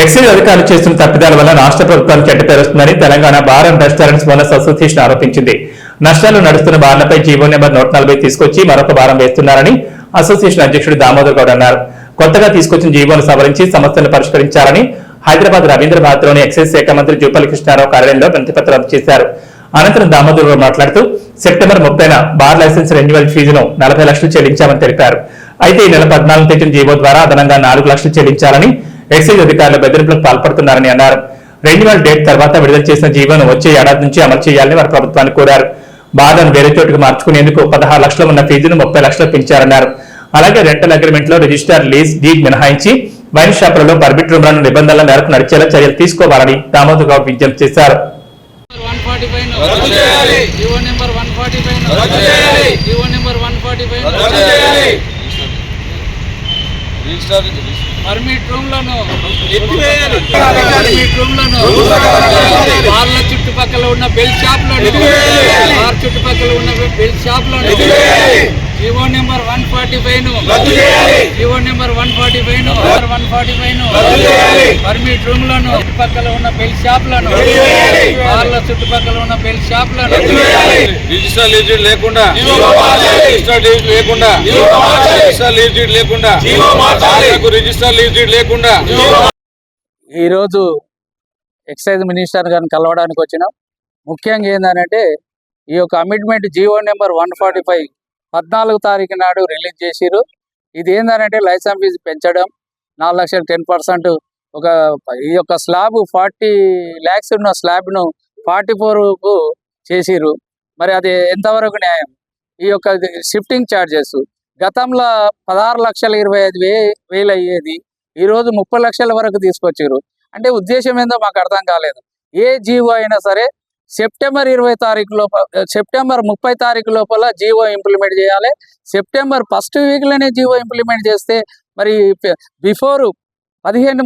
Excise అధికారులు చేస్తున్న తప్పిదాల వల్ల రాష్ట్ర ప్రభుత్వానికి చెడ్డపేరుస్తుందని Telangana bar and restaurants owners association ఆరోపించింది. నష్టాలు నడుస్తున్న బార్లపై జీవో నెంబర్ నూట నలభై తీసుకొచ్చి మరొక భారం వేస్తున్నారని అసోసియేషన్ అధ్యక్షుడు దామోదర్ గౌడ్ అన్నారు. కొత్తగా తీసుకొచ్చిన జీవోను సవరించి సమస్యలను పరిష్కరించాలని హైదరాబాద్ రవీంద్రభారత్లోని ఎక్సైజ్ శాఖ మంత్రి జూపల్లి కృష్ణారావు కార్యాలయంలో వినతిపత్రం చేశారు. అనంతరం దామోదర్ గౌడ్ మాట్లాడుతూ సెప్టెంబర్ ముప్పైన బార్ లైసెన్స్ రెన్యువల్ ఫీజును నలభై లక్షలు చెల్లించామని తెలిపారు. అయితే ఈ నెల పద్నాలుగు తేదీన జీవో ద్వారా అదనంగా నాలుగు లక్షలు చెల్లించాలని ఎక్సైజ్ అధికారులు బెదిరింపులకు పాల్పడుతున్నారని అన్నారు. రెన్యువల్ డేట్ తర్వాత విడుదల చేసిన జీవోను వచ్చే ఏడాది నుంచి అమలు చేయాలని వారు ప్రభుత్వాన్ని కోరారు. బార్లను వేరే చోటుకు మార్చుకునేందుకు పదహారు లక్షలు ఉన్న ఫీజును ముప్పై లక్షలు పెంచారన్నారు. అలాగే రెంటల్ అగ్రిమెంట్లో రిజిస్టర్ లీజ్ డీడ్ మినహాయించి వైన్ షాపులలో పర్మిట్ రూమ్లను నిబంధనల మేరకు నడిచేలా చర్యలు తీసుకోవాలని దామోదర్ గౌడ్ విజ్ఞప్తి చేశారు. రిజిస్టర్ పర్మిట్ రూమ్లను ఎత్తివేయాలి. పర్మిట్ చుట్టుపక్కల ఉన్న బెల్ ఎత్తివేయాలి. బార్ చుట్టుపక్కల ఉన్న బెల్ ఎత్తివేయాలి. జీవో నెంబర్ వన్ ఫార్టీ ఫైవ్ను. జీవో నెంబర్ వన్ ఫార్టీ ఫైవ్ను. వన్ ఫార్టీ ఫైవ్ను. పర్మిట్ రూమ్లను. చుట్టుపక్కల ఉన్న బెల్ షాప్లను ఎత్తివేయాలి. బార్ల చుట్టుపక్కల ఉన్న బెల్ షాప్లను రిజిస్టర్ లీజ్ లేకుండా. రిజిస్టర్ లీజ్ లేకుండా. రిజిస్టర్ లేకుండా. రిజిస్టర్ లేకుండా. ఈరోజు ఎక్సైజ్ మినిస్టర్ గారిని కలవడానికి వచ్చినాం. ముఖ్యంగా ఏంటంటే ఈ యొక్క commitment GO number one forty five పద్నాలుగు తారీఖు నాడు రిలీజ్ చేసిరు ఇది ఏంటంటే లైసెన్స్ ఫీజు పెంచడం నాలుగు లక్షలు టెన్ పర్సెంట్ ఒక ఈ యొక్క స్లాబ్ ఫార్టీ ల్యాక్స్ ఉన్న స్లాబ్ను ఫార్టీ ఫోర్కు చేసిరు మరి అది ఎంతవరకు న్యాయం? ఈ యొక్క షిఫ్టింగ్ ఛార్జెస్ గతంలో పదహారు లక్షల ఇరవై ఐదు వే వేలు అయ్యేది ఈ రోజు ముప్పై లక్షల వరకు తీసుకొచ్చారు అంటే ఉద్దేశం ఏందో మాకు అర్థం కాలేదు. ఏ జీవో అయినా సరే సెప్టెంబర్ ఇరవై తారీఖు లోపల సెప్టెంబర్ ముప్పై తారీఖు లోపల జీవో ఇంప్లిమెంట్ చేయాలి. సెప్టెంబర్ ఫస్ట్ వీక్లోనే జీవో ఇంప్లిమెంట్ చేస్తే మరి బిఫోర్ పదిహేను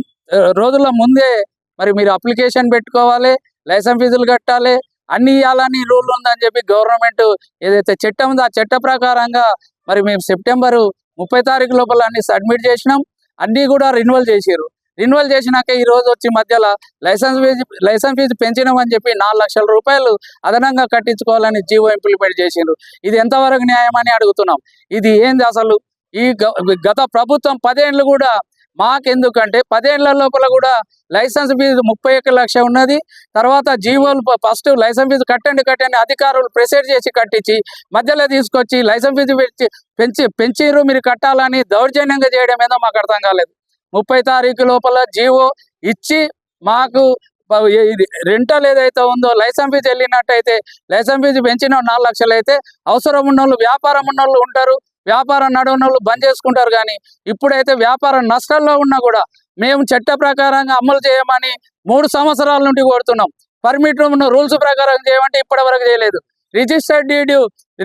రోజుల ముందే మరి మీరు అప్లికేషన్ పెట్టుకోవాలి లైసెన్స్ ఫీజులు కట్టాలి అన్ని ఇవ్వాలని రూల్ ఉందని చెప్పి గవర్నమెంట్ ఏదైతే చట్టం ఉందో ఆ చట్ట ప్రకారంగా మరి మేము సెప్టెంబర్ ముప్పై తారీఖు లోపల అన్ని సబ్మిట్ చేసినాం. అన్ని కూడా రిన్యువల్ చేసారు రిన్యువల్ చేసినాక ఈ రోజు వచ్చి మధ్యలో లైసెన్స్ ఫీజు లైసెన్స్ ఫీజు పెంచినామని చెప్పి నాలుగు లక్షల రూపాయలు అదనంగా కట్టించుకోవాలని జీవో ఇంప్లిమెంట్ చేసిండ్రు. ఇది ఎంతవరకు న్యాయం అని అడుగుతున్నాం. ఇది ఏంది అసలు? ఈ గ- గత ప్రభుత్వం పదేళ్ళు కూడా మాకెందుకంటే పదేళ్ళ లోపల కూడా లైసెన్స్ ఫీజు ముప్పై ఒక్క లక్ష ఉన్నది. తర్వాత జీవోలు ఫస్ట్ లైసెన్స్ ఫీజు కట్టండి కట్టండి అధికారులు ప్రెసెడ్ చేసి కట్టించి మధ్యలో తీసుకొచ్చి లైసెన్స్ ఫీజు పెంచి పెంచి పెంచిర్రు మీరు కట్టాలని దౌర్జన్యంగా చేయడం ఏదో మాకు అర్థం కాలేదు. ముప్పై తారీఖు లోపల జీవో ఇచ్చి మాకు ఇది రెంటల్ ఏదైతే ఉందో లైసెన్స్ ఫీజు వెళ్ళినట్టయితే లైసెన్స్ ఫీజు పెంచిన నాలుగు లక్షలు అయితే అవసరం ఉన్న వాళ్ళు వ్యాపారం ఉన్న వాళ్ళు ఉంటారు వ్యాపారం నడవని వాళ్ళు బంద్ చేసుకుంటారు కానీ ఇప్పుడైతే వ్యాపారం నష్టాల్లో ఉన్నా కూడా మేము చట్ట ప్రకారంగా అమలు చేయమని మూడు సంవత్సరాల నుండి కోరుతున్నాం. పర్మిట్ రూల్స్ ప్రకారం చేయమంటే ఇప్పటి వరకు చేయలేదు. రిజిస్టర్డ్ డీడీ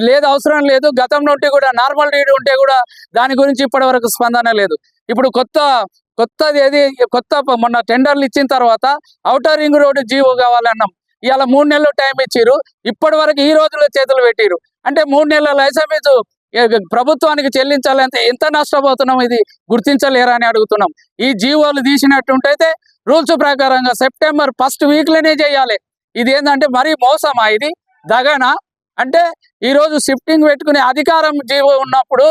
లేదు అవసరం లేదు. గతం నుండి కూడా నార్మల్ డీడీ ఉంటే కూడా దాని గురించి ఇప్పటి వరకు స్పందన లేదు. ఇప్పుడు కొత్త కొత్తది ఏది కొత్త మొన్న టెండర్లు ఇచ్చిన తర్వాత అవుటర్ రింగ్ రోడ్డు జీవో కావాలన్నాం. ఇవాళ మూడు నెలలు టైం ఇచ్చిర్రు. ఇప్పటి వరకు ఈ రోజులో చేతులు పెట్టిరు అంటే మూడు నెలల లైసెన్స్ ఫీజు ప్రభుత్వానికి చెల్లించాలంటే ఎంత నష్టపోతున్నాం ఇది? గుర్తించలేరా అని అడుగుతున్నాం. ఈ జీవోలు తీసినట్టుంటైతే రూల్స్ ప్రకారంగా సెప్టెంబర్ ఫస్ట్ వీక్లోనే చేయాలి. ఇది ఏంటంటే మరీ మోసమా ఇది? దగన అంటే ఈ రోజు షిఫ్టింగ్ పెట్టుకునే అధికారం జీవో ఉన్నప్పుడు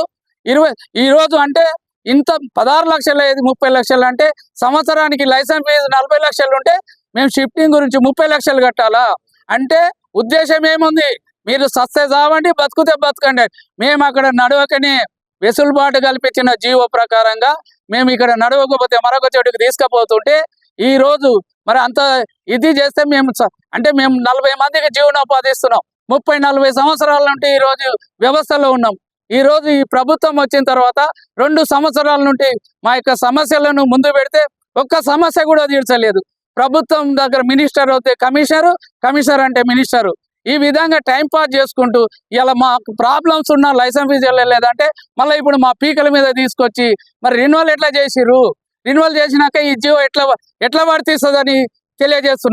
ఇరవై ఈ రోజు అంటే ఇంత పదహారు లక్షలు ఐదు ముప్పై లక్షలు అంటే సంవత్సరానికి లైసెన్స్ ఫీజు నలభై లక్షలు ఉంటే మేము షిఫ్టింగ్ గురించి ముప్పై లక్షలు కట్టాలా? అంటే ఉద్దేశం ఏముంది? మీరు సస్తే చావండి బతుకుతే బతకండి. మేము అక్కడ నడవకని వెసులుబాటు కల్పించిన జీవో ప్రకారంగా మేము ఇక్కడ నడవకపోతే మరొక చోటుకి తీసుకుపోతుంటే ఈ రోజు మరి అంత ఇది చేస్తే మేము అంటే మేము నలభై మందికి జీవనోపాధి ఇస్తున్నాం ముప్పై నలభై సంవత్సరాల నుండి ఈ రోజు వ్యవస్థలో ఉన్నాం. ఈ రోజు ఈ ప్రభుత్వం వచ్చిన తర్వాత రెండు సంవత్సరాల నుండి మా యొక్క సమస్యలను ముందు పెడితే ఒక్క సమస్య కూడా తీర్చలేదు. ప్రభుత్వం దగ్గర మినిస్టర్ అయితే కమిషనర్ కమిషనర్ అంటే మినిస్టర్. ఈ విధంగా టైం పాస్ చేసుకుంటూ ఇలా మాకు ప్రాబ్లమ్స్ ఉన్న లైసెన్స్ ఫీజు వెళ్ళలేదంటే మళ్ళీ ఇప్పుడు మా పీకల మీద తీసుకొచ్చి మరి రెన్యువల్ ఎట్లా చేసిర్రు? రిన్యువల్ చేసినాక ఈ జియో ఎట్లా ఎట్లా వర్తిస్తుందని తెలియజేస్తున్నాం.